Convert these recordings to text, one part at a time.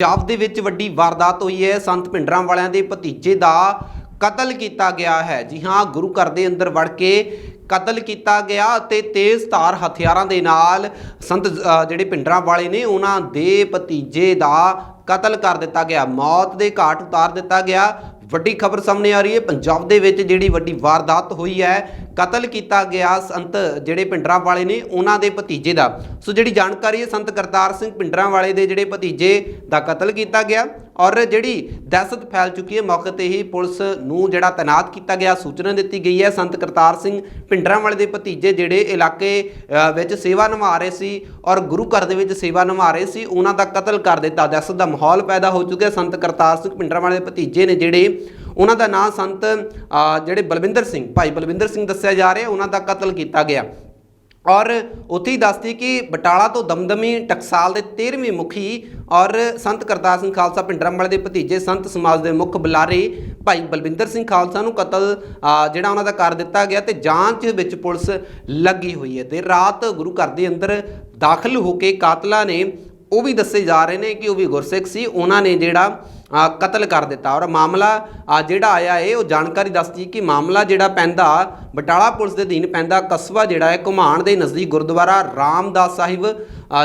ਪੰਜਾਬ ਦੇ ਵਿੱਚ ਵੱਡੀ ਵਾਰਦਾਤ ਹੋਈ ਹੈ। ਸੰਤ ਭਿੰਡਰਾਂ ਵਾਲਿਆਂ ਦੇ ਭਤੀਜੇ ਦਾ ਕਤਲ ਕੀਤਾ ਗਿਆ ਹੈ। ਜੀ ਹਾਂ, ਗੁਰੂ ਘਰ ਦੇ ਅੰਦਰ ਵੜ ਕੇ ਕਤਲ ਕੀਤਾ ਗਿਆ ਅਤੇ ਤੇਜ਼ ਧਾਰ ਹਥਿਆਰਾਂ ਦੇ ਨਾਲ ਸੰਤ ਜਿਹੜੇ ਭਿੰਡਰਾਂ ਵਾਲੇ ਨੇ, ਉਹਨਾਂ ਦੇ ਭਤੀਜੇ ਦਾ ਕਤਲ ਕਰ ਦਿੱਤਾ ਗਿਆ। ਮੌਤ ਦੇ ਘਾਟ ਉਤਾਰ ਦਿੱਤਾ ਗਿਆ। ਵੱਡੀ ਖਬਰ ਸਾਹਮਣੇ ਆ ਰਹੀ ਹੈ। ਪੰਜਾਬ ਦੇ ਵਿੱਚ ਜਿਹੜੀ ਵੱਡੀ ਵਾਰਦਾਤ ਹੋਈ ਹੈ, ਕਤਲ ਕੀਤਾ ਗਿਆ ਸੰਤ ਜਿਹੜੇ ਭਿੰਡਰਾਂ ਵਾਲੇ ਨੇ, ਉਹਨਾਂ ਦੇ ਭਤੀਜੇ ਦਾ। ਸੋ ਜਿਹੜੀ ਜਾਣਕਾਰੀ ਹੈ, ਸੰਤ ਕਰਤਾਰ ਸਿੰਘ ਭਿੰਡਰਾਂ ਵਾਲੇ ਦੇ ਜਿਹੜੇ ਭਤੀਜੇ ਦਾ ਕਤਲ ਕੀਤਾ ਗਿਆ। ਔਰ ਜਿਹੜੀ ਦਹਿਸ਼ਤ ਫੈਲ ਚੁੱਕੀ ਹੈ, ਮੌਕੇ ਤੇ ਹੀ ਪੁਲਿਸ ਨੂੰ ਜਿਹੜਾ ਤੈਨਾਤ ਕੀਤਾ ਗਿਆ, ਸੂਚਨਾ ਦਿੱਤੀ ਗਈ ਹੈ। ਸੰਤ ਕਰਤਾਰ ਸਿੰਘ ਭਿੰਡਰਾਂ ਵਾਲੇ ਦੇ ਭਤੀਜੇ ਜਿਹੜੇ ਇਲਾਕੇ ਵਿੱਚ ਸੇਵਾ ਨਿਭਾ ਰਹੇ ਸੀ ਔਰ ਗੁਰੂ ਘਰ ਦੇ ਵਿੱਚ ਸੇਵਾ ਨਿਭਾ ਰਹੇ ਸੀ, ਉਹਨਾਂ ਦਾ ਕਤਲ ਕਰ ਦਿੱਤਾ। ਦਹਿਸ਼ਤ ਦਾ ਮਾਹੌਲ ਪੈਦਾ ਹੋ ਚੁੱਕਿਆ। ਸੰਤ ਕਰਤਾਰ ਸਿੰਘ ਭਿੰਡਰਾਂ ਵਾਲੇ ਦੇ ਭਤੀਜੇ ਨੇ ਜਿਹੜੇ, ਉਹਨਾਂ ਦਾ ਨਾਂ ਸੰਤ ਜਿਹੜੇ ਬਲਵਿੰਦਰ ਸਿੰਘ, ਭਾਈ ਬਲਵਿੰਦਰ ਸਿੰਘ ਦੱਸਿਆ ਜਾ ਰਿਹਾ, ਉਹਨਾਂ ਦਾ ਕਤਲ ਕੀਤਾ ਗਿਆ। ਔਰ ਉੱਥੇ ਹੀ ਦੱਸਦੀ ਕਿ ਬਟਾਲਾ ਤੋਂ ਦਮਦਮੀ ਟਕਸਾਲ ਦੇ 13ਵੇਂ ਮੁਖੀ ਔਰ ਸੰਤ ਕਰਤਾਰ ਸਿੰਘ ਖਾਲਸਾ ਪਿੰਡਰਾਂ ਵਾਲੇ ਦੇ ਭਤੀਜੇ ਸੰਤ ਸਮਾਜ ਦੇ ਮੁੱਖ ਬੁਲਾਰੇ ਭਾਈ ਬਲਵਿੰਦਰ ਸਿੰਘ ਖਾਲਸਾ ਨੂੰ ਕਤਲ ਜਿਹੜਾ ਉਹਨਾਂ ਦਾ ਕਰ ਦਿੱਤਾ ਗਿਆ ਤੇ ਜਾਂਚ ਵਿੱਚ ਪੁਲਿਸ ਲੱਗੀ ਹੋਈ ਹੈ ਤੇ ਰਾਤ ਗੁਰੂ ਘਰ ਦੇ ਅੰਦਰ ਦਾਖਲ ਹੋ ਕੇ ਕਾਤਲਾ ਨੇ ਉਹ ਵੀ ਦੱਸੇ ਜਾ ਰਹੇ ਨੇ ਕਿ ਉਹ ਵੀ ਗੁਰਸਿੱਖ ਸੀ। ਉਹਨਾਂ ਨੇ ਜਿਹੜਾ ਕਤਲ ਕਰ ਦਿੱਤਾ। ਔਰ ਮਾਮਲਾ ਜਿਹੜਾ ਆਇਆ ਹੈ ਉਹ ਜਾਣਕਾਰੀ ਦੱਸਦੀ ਕਿ ਮਾਮਲਾ ਜਿਹੜਾ ਪੈਂਦਾ, ਬਟਾਲਾ ਪੁਲਿਸ ਦੇ ਅਧੀਨ ਪੈਂਦਾ ਕਸਬਾ ਜਿਹੜਾ ਹੈ ਘੁਮਾਣ ਦੇ ਨਜ਼ਦੀਕ ਗੁਰਦੁਆਰਾ ਰਾਮਦਾਸ ਸਾਹਿਬ।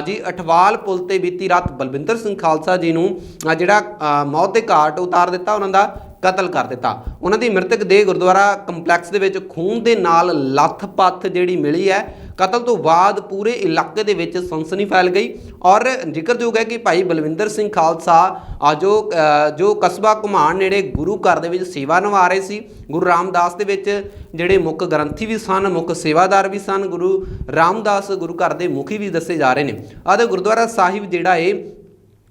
ਜੀ, ਅਠਵਾਲ ਪੁਲ ਤੇ ਬੀਤੀ ਰਾਤ ਬਲਵਿੰਦਰ ਸਿੰਘ ਖਾਲਸਾ ਜੀ ਨੂੰ ਜਿਹੜਾ ਮੌਤ ਦੇ ਘਾਟ ਉਤਾਰ ਦਿੱਤਾ, ਉਹਨਾਂ ਦਾ ਕਤਲ ਕਰ ਦਿੱਤਾ। ਉਹਨਾਂ ਦੀ ਮ੍ਰਿਤਕ ਦੇਹ ਗੁਰਦੁਆਰਾ ਕੰਪਲੈਕਸ ਦੇ ਵਿੱਚ ਖੂਨ ਦੇ ਨਾਲ ਲੱਥ-ਪੱਥ ਜਿਹੜੀ ਮਿਲੀ ਹੈ ਕਤਲ ਤੋਂ ਬਾਅਦ ਪੂਰੇ ਇਲਾਕੇ ਦੇ ਵਿੱਚ ਸਨਸਨੀ ਫੈਲ ਗਈ ਔਰ ਜ਼ਿਕਰਯੋਗ ਹੈ ਕਿ ਭਾਈ ਬਲਵਿੰਦਰ ਸਿੰਘ ਖਾਲਸਾ ਆ ਜੋ ਜੋ ਕਸਬਾ ਘੁਮਾਣ ਨੇੜੇ ਗੁਰੂ ਘਰ ਦੇ ਵਿੱਚ ਸੇਵਾ ਨਿਭਾ ਰਹੇ ਸੀ, ਗੁਰੂ ਰਾਮਦਾਸ ਦੇ ਵਿੱਚ ਜਿਹੜੇ ਮੁੱਖ ਗ੍ਰੰਥੀ ਵੀ ਸਨ, ਮੁੱਖ ਸੇਵਾਦਾਰ ਵੀ ਸਨ, ਗੁਰੂ ਰਾਮਦਾਸ ਗੁਰੂ ਘਰ ਦੇ ਮੁਖੀ ਵੀ ਦੱਸੇ ਜਾ ਰਹੇ ਨੇ। ਅਤੇ ਗੁਰਦੁਆਰਾ ਸਾਹਿਬ ਜਿਹੜਾ ਏ,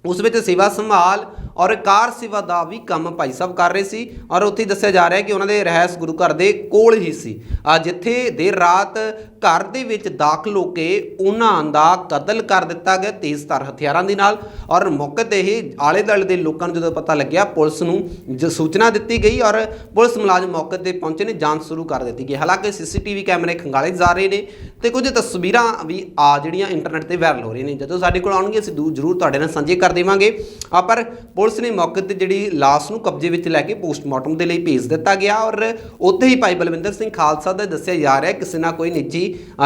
ਉਸ ਵਿੱਚ ਸੇਵਾ ਸੰਭਾਲ ਔਰ ਕਾਰ ਸੇਵਾ ਦਾ ਵੀ ਕੰਮ ਭਾਈ ਸਾਹਿਬ ਕਰ ਰਹੇ ਸੀ। ਔਰ ਉੱਥੇ ਦੱਸਿਆ ਜਾ ਰਿਹਾ ਕਿ ਉਹਨਾਂ ਦੇ ਰਹਿਸ ਗੁਰੂ ਘਰ ਦੇ ਕੋਲ ਹੀ ਸੀ। ਜਿੱਥੇ ਦੇਰ ਰਾਤ ਘਰ ਦੇ ਵਿੱਚ ਦਾਖਲ ਹੋ ਕੇ ਉਹਨਾਂ ਦਾ ਕਤਲ ਕਰ ਦਿੱਤਾ ਗਿਆ ਤੇਜ਼ਧਾਰ ਹਥਿਆਰਾਂ ਦੇ ਨਾਲ। ਔਰ ਮੌਕੇ ਤੇ ਹੀ ਆਲੇ ਦੁਆਲੇ ਦੇ ਲੋਕਾਂ ਨੂੰ ਜਦੋਂ ਪਤਾ ਲੱਗਿਆ, ਪੁਲਿਸ ਨੂੰ ਜ, ਸੂਚਨਾ ਦਿੱਤੀ ਗਈ ਔਰ ਪੁਲਿਸ ਮੁਲਾਜ਼ਮ ਮੌਕੇ ਤੇ ਪਹੁੰਚੇ ਨੇ, ਜਾਂਚ ਸ਼ੁਰੂ ਕਰ ਦਿੱਤੀ ਗਈ। ਹਾਲਾਂਕਿ ਸੀਸੀਟੀਵੀ ਕੈਮਰੇ ਖੰਗਾਲੇ ਜਾ ਰਹੇ ਨੇ ਤੇ ਕੁਝ ਤਸਵੀਰਾਂ ਵੀ ਆ ਜਿਹੜੀਆਂ ਇੰਟਰਨੈਟ ਤੇ ਵਾਇਰਲ ਹੋ ਰਹੀਆਂ ਨੇ। ਜਦੋਂ ਸਾਡੇ ਕੋਲ ਆਉਣਗੀਆਂ, ਅਸੀਂ ਦੂ, ਜ਼ਰੂਰ ਤੁਹਾਡੇ ਨਾਲ ਸਾਂਝੇ ਕਰ ਦੇਵਾਂਗੇ। ਆ ਪਰ ਪੁਲਿਸ ਨੇ ਮੌਕੇ ਤੇ ਜਿਹੜੀ ਲਾਸ਼ ਨੂੰ ਕਬਜ਼ੇ ਵਿੱਚ ਲੈ ਕੇ ਪੋਸਟਮਾਰਟਮ ਦੇ ਲਈ ਭੇਜ ਦਿੱਤਾ ਗਿਆ ਔਰ ਉੱਥੇ ਹੀ ਭਾਈ ਬਲਵਿੰਦਰ ਸਿੰਘ ਖਾਲਸਾ ਦਾ ਦੱਸਿਆ ਜਾ ਰਿਹਾ ਕਿਸੇ ਨਾਲ ਕੋਈ ਨਿੱਜੀ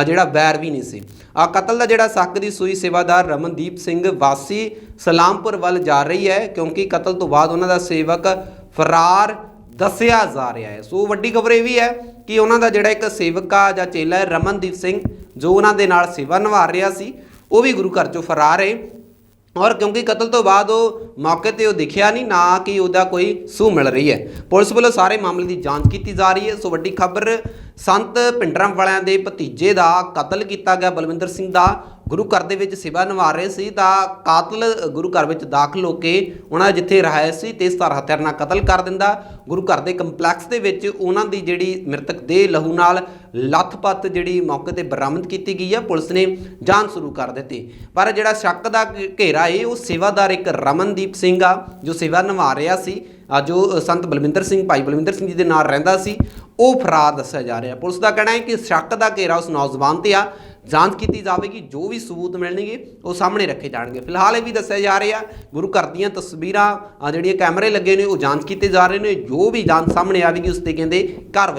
ਜਿਹੜਾ ਵੈਰ ਵੀ ਨਹੀਂ ਸੀ। ਆ ਕਤਲ ਦਾ ਜਿਹੜਾ ਸ਼ੱਕ ਦੀ ਸੂਈ ਸੇਵਾਦਾਰ ਰਮਨਦੀਪ ਸਿੰਘ ਵਾਸੀ ਸਲਾਮਪੁਰ ਵੱਲ ਜਾ ਰਹੀ ਹੈ ਕਿਉਂਕਿ ਕਤਲ ਤੋਂ ਬਾਅਦ ਉਹਨਾਂ ਦਾ ਸੇਵਕ ਫਰਾਰ ਦੱਸਿਆ ਜਾ ਰਿਹਾ ਹੈ। ਸੋ ਵੱਡੀ ਖਬਰ ਇਹ ਵੀ ਹੈ ਕਿ ਉਹਨਾਂ ਦਾ ਜਿਹੜਾ ਇੱਕ ਸੇਵਕਾ ਜਾਂ ਚੇਲਾ ਹੈ ਰਮਨਦੀਪ ਸਿੰਘ, ਜੋ ਉਹਨਾਂ ਦੇ ਨਾਲ ਸੇਵਾ ਨਿਭਾ ਰਿਹਾ ਸੀ, ਉਹ ਵੀ ਗੁਰੂ ਘਰ ਚੋਂ ਫਰਾਰ ਹੈ। ਔਰ ਕਿਉਂਕਿ ਕਤਲ ਤੋਂ ਬਾਅਦ ਉਹ ਮੌਕੇ ਤੇ ਉਹ ਦਿਖਿਆ ਨਹੀਂ, ਨਾ ਕਿ ਉਹਦਾ ਕੋਈ ਸੂਹ ਮਿਲ ਰਹੀ ਹੈ। ਪੁਲਿਸ ਵੱਲੋਂ ਸਾਰੇ ਮਾਮਲੇ ਦੀ ਜਾਂਚ ਕੀਤੀ ਜਾ ਰਹੀ ਹੈ। ਸੋ ਵੱਡੀ ਖਬਰ, ਸੰਤ ਪਿੰਡਰਾਂ ਵਾਲਿਆਂ ਦੇ ਭਤੀਜੇ ਦਾ ਕਤਲ ਕੀਤਾ ਗਿਆ ਬਲਵਿੰਦਰ ਸਿੰਘ ਦਾ। ਗੁਰੂ ਘਰ ਦੇ ਵਿੱਚ ਸੇਵਾ ਨਿਭਾ ਰਹੇ ਸੀ ਤਾਂ ਕਾਤਲ ਗੁਰੂ ਘਰ ਵਿੱਚ ਦਾਖਲ ਹੋ ਕੇ ਉਹਨਾਂ ਜਿੱਥੇ ਰਹਾਇ ਸੀ ਤੇਜ਼ਧਾਰ ਹਥਿਆਰ ਨਾਲ ਕਤਲ ਕਰ ਦਿੰਦਾ। ਗੁਰੂ ਘਰ ਦੇ ਕੰਪਲੈਕਸ ਦੇ ਵਿੱਚ ਉਹਨਾਂ ਦੀ ਜਿਹੜੀ ਮ੍ਰਿਤਕ ਦੇਹ ਲਹੂ ਨਾਲ ਲੱਥਪੱਥ ਜਿਹੜੀ ਮੌਕੇ ਤੇ ਬਰਾਮਦ ਕੀਤੀ ਗਈ ਹੈ ਪੁਲਿਸ ਨੇ ਜਾਂਚ ਸ਼ੁਰੂ ਕਰ ਦਿੱਤੀ। ਪਰ ਜਿਹੜਾ ਸ਼ੱਕ ਦਾ ਘੇਰਾ ਏ, ਉਹ ਸੇਵਾਦਾਰ ਇੱਕ ਰਮਨਦੀਪ ਸਿੰਘ ਆ, ਜੋ ਸੇਵਾ ਨਿਭਾ ਰਿਹਾ ਸੀ। ਜੋ ਸੰਤ ਬਲਵਿੰਦਰ ਸਿੰਘ, ਭਾਈ ਬਲਵਿੰਦਰ ਸਿੰਘ ਜੀ ਦੇ ਨਾਲ ਰਹਿੰਦਾ ਸੀ, ਉਹ ਫਰਾਰ ਦੱਸਿਆ ਜਾ ਰਿਹਾ। ਪੁਲਿਸ ਦਾ ਕਹਿਣਾ ਹੈ ਕਿ ਸ਼ੱਕ ਦਾ ਘੇਰਾ ਉਸ ਨੌਜਵਾਨ ਤੇ ਆ ਜਾਂਚ ਕੀਤੀ ਜਾਵੇਗੀ, ਜੋ ਵੀ ਸਬੂਤ ਮਿਲਣਗੇ, ਉਹ ਸਾਹਮਣੇ ਰੱਖੇ ਜਾਣਗੇ। ਫਿਲਹਾਲ ਇਹ ਵੀ ਦੱਸਿਆ ਜਾ ਰਿਹਾ, ਗੁਰੂ ਘਰ ਦੀਆਂ ਤਸਵੀਰਾਂ ਜਿਹੜੀਆਂ ਕੈਮਰੇ ਲੱਗੇ ਨੇ, ਉਹ ਜਾਂਚ ਕੀਤੇ ਜਾ ਰਹੇ ਨੇ। ਜੋ ਵੀ ਜਾਂਚ ਸਾਹਮਣੇ ਆਵੇਗੀ, ਉਸ ਤੇ ਕਹਿੰਦੇ ਘਰ